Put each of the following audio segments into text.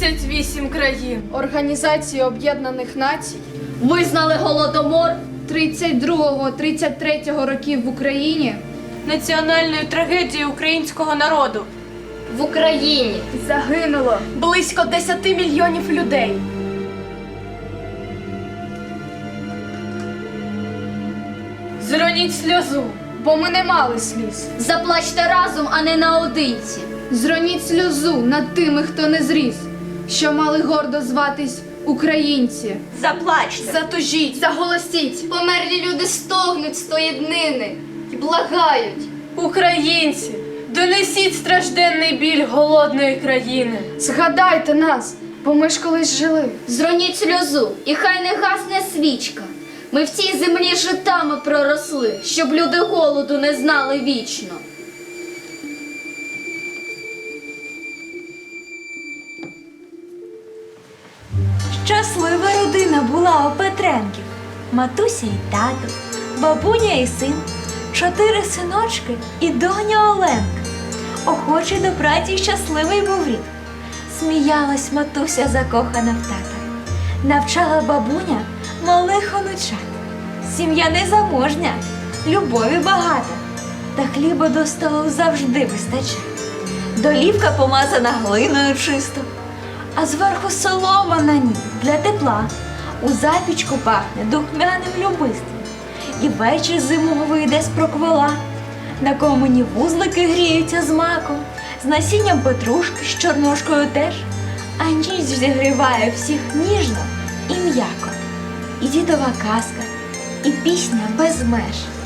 38 країн. Організації Об'єднаних Націй Визнали голодомор 32-33 років в Україні Національною трагедією українського народу. в Україні. загинуло Близько 10 мільйонів людей. Зроніть сльозу. бо ми не мали сліз. Заплачте разом, а не наодинці. Зроніть сльозу над тими, хто не зріс, що мали гордо зватись українці. Заплачте. Затужіть. Заголосіть, померлі люди стогнуть з тої днини і благають. Українці, донесіть стражденний біль голодної країни. Згадайте нас, бо ми ж колись жили. Зроніть сльозу, і хай не гасне свічка. Ми в цій землі житами проросли, щоб люди голоду не знали вічно. Щаслива родина була у Петренків. Матуся і тато, бабуня і син, чотири синочки і доня Оленка. Охочий до праці щасливий був рід. Сміялась матуся закохана в тата. Навчала бабуня малих онучат. Сім'я незаможня, любові багата, та хліба до столу завжди вистачає. Долівка помазана глиною чисто, а зверху солома на ній для тепла. У запічку пахне духмяним любистом. І вечір зимовий йде з проквола. На комині вузлики гріються з маком, з насінням петрушки, з чорнушкою теж, а ніч зігріває всіх ніжно і м'яко. І дідова казка, і пісня без меж.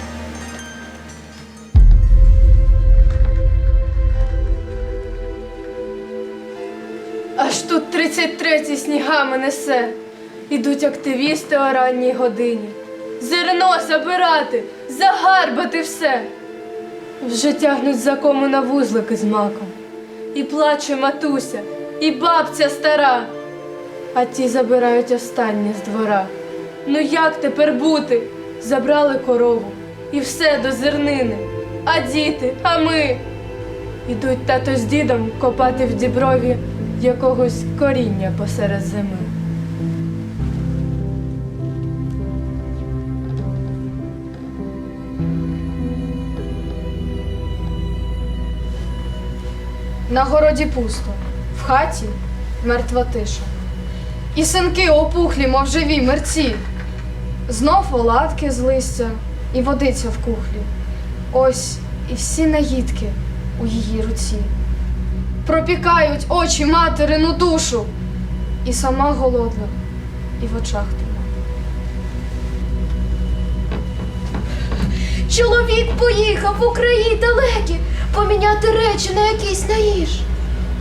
Аж тут 33-й снігами несе. Ідуть активісти о ранній годині. Зерно забирати, загарбати все. Вже тягнуть за кому на вузлики з маком. І плаче матуся, і бабця стара. А ті забирають останнє з двора. Ну як тепер бути? Забрали корову і все до зернини. А діти, а ми. Ідуть тато з дідом копати в діброві якогось коріння посеред зими. На городі пусто, в хаті мертва тиша. І синки опухлі, мов живі мерці. Знов оладки з листя і водиця в кухлі. Ось і всі наїдки у її руці. Пропікають очі материну душу, і сама голодна, і в очах тима. Чоловік поїхав в Україні далекі поміняти речі на якийсь наїж.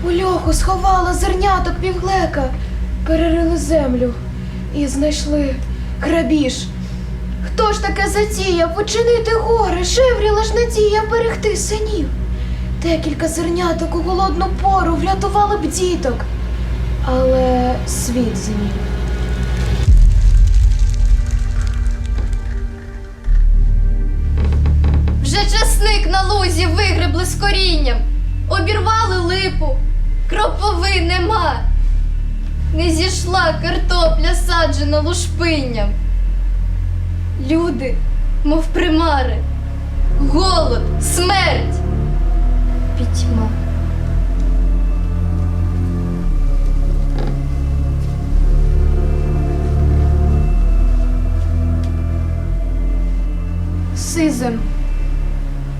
У льоху сховала зерняток півглека, перерили землю і знайшли грабіж. Хто ж таке затіяв учинити горе, шевріла ж надія берегти синів. Декілька зерняток у голодну пору врятували б діток, але світ змів. Вже часник на лузі вигребли з корінням, обірвали липу, кропови нема. Не зійшла картопля саджена лушпинням. Люди, мов примари, голод, смерть, пітьма. Сизим.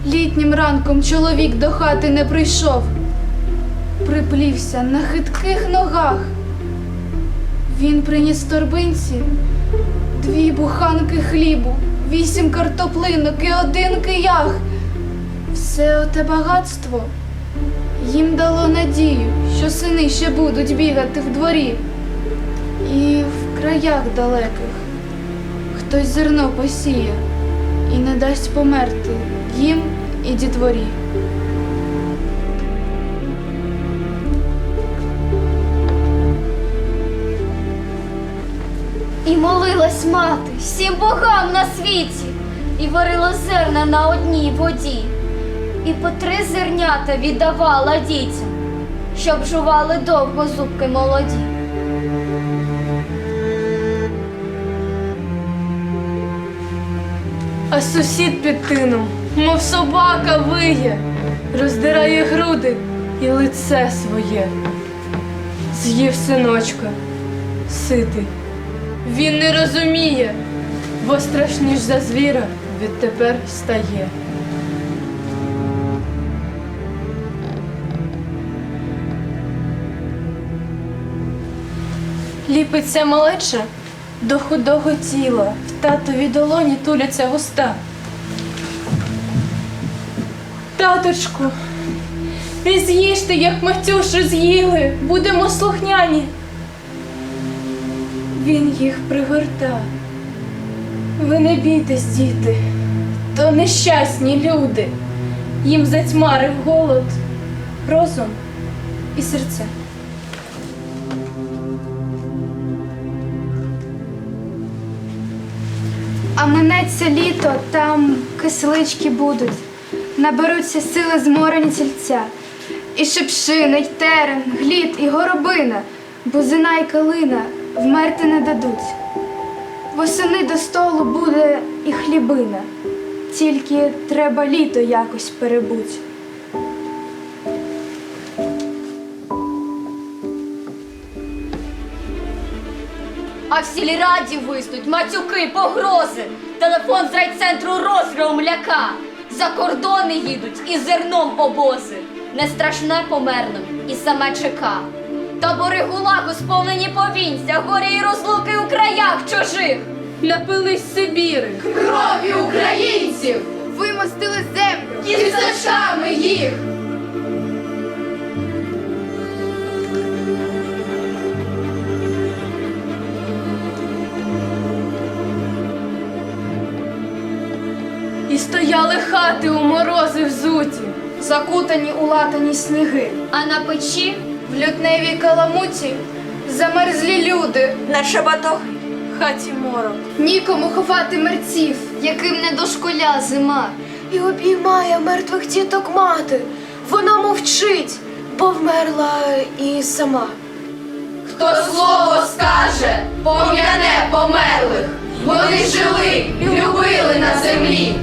Літнім ранком чоловік до хати не прийшов. Приплівся на хитких ногах. Він приніс торбинці дві буханки хлібу, вісім картоплинок і один киях. Все оте багатство їм дало надію, що сини ще будуть бігати в дворі. І в краях далеких хтось зерно посіє і не дасть померти їм і дітворі. І молилась мати всім богам на світі, і варила зерна на одній воді, і по три зернята віддавала дітям. щоб жували довго зубки молоді. А сусід під тином, мов собака виє, роздирає груди і лице своє. З'їв синочка, ситий. Він не розуміє, бо страшніш за звіра відтепер стає. Ліпиться малеча до худого тіла, в татовій долоні туляться вуста. Таточку, не з'їжте, як матюшу з'їли, будемо слухняні. Він їх пригорта. Ви не бійтесь, діти, то нещасні люди. Їм затьмарив голод, розум і серця. А минеться літо, там киселички будуть, наберуться сили зморені тільця. І шипшина, й терен, глід і горобина, бузина й калина вмерти не дадуть. Восени до столу буде і хлібина, тільки треба літо якось перебуть. А в сільраді виснуть матюки, погрози. Телефон з райцентру розгром ляка. За кордони їдуть і зерном обози. Не страшне померлим і саме чека. Табори гулагу сповнені повінця, горі й розлуки у краях чужих. Напились Сибіри. Крові українців! Вимостили землю! і Кісточами їх! І стояли хати у морози взуті. Закутані у латані сніги, А на печі в лютневій каламуті замерзлі люди, Наче батоги. В хаті морок. нікому ховати мерців. яким не дошкуля зима. І обіймає мертвих діток мати. Вона мовчить, бо вмерла і сама. Хто слово скаже, пом'яне померлих. Вони жили, любили на землі,